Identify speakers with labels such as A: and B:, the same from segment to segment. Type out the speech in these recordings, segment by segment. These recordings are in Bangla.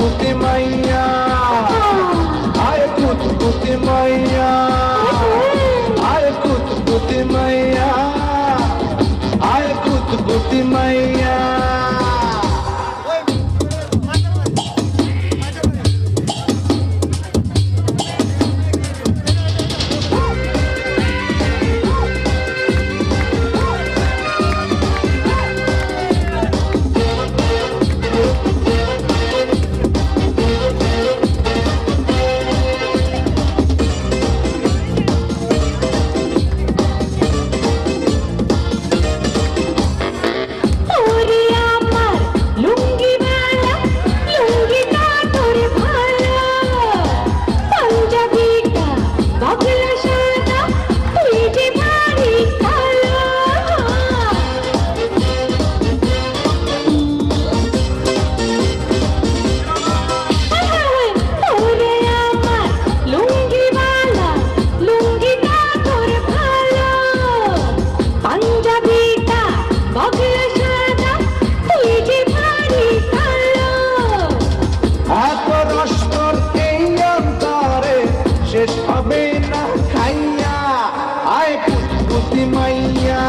A: কুতকুতি মাইয়া। আয় কুতকুতি মাইয়া। আয় কুতকুতি মাইয়া। আয় কুতকুতি মাইয়া। কুতকুতি মাইয়া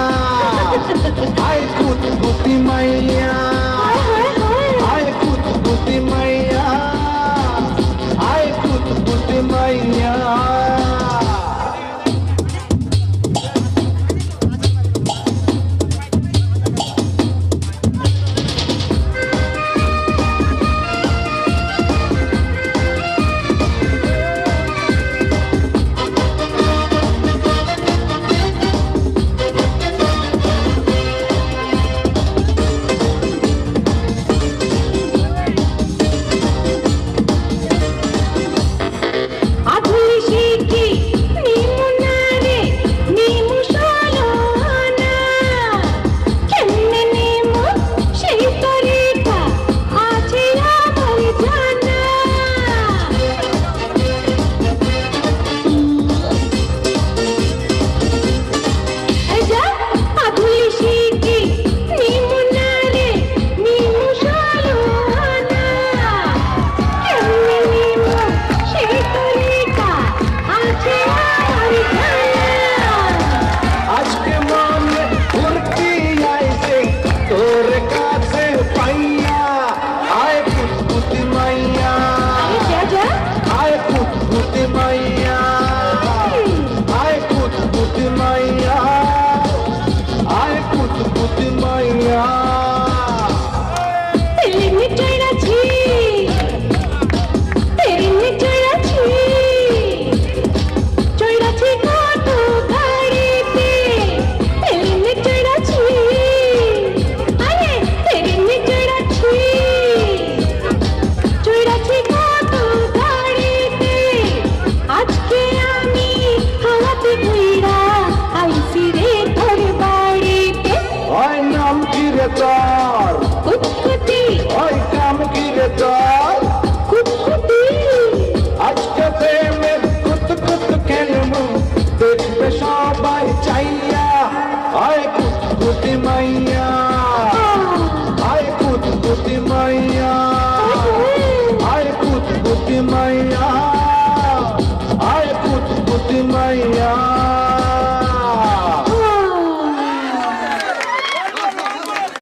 A: আয় কুতকুতি মাইয়া আয় কুতকুতি মাইয়া কুতকুতি মাইয়া। আয় কুতকুতি মাইয়া। আয় কুতকুতি মাইয়া। আয় কুতকুতি মাইয়া।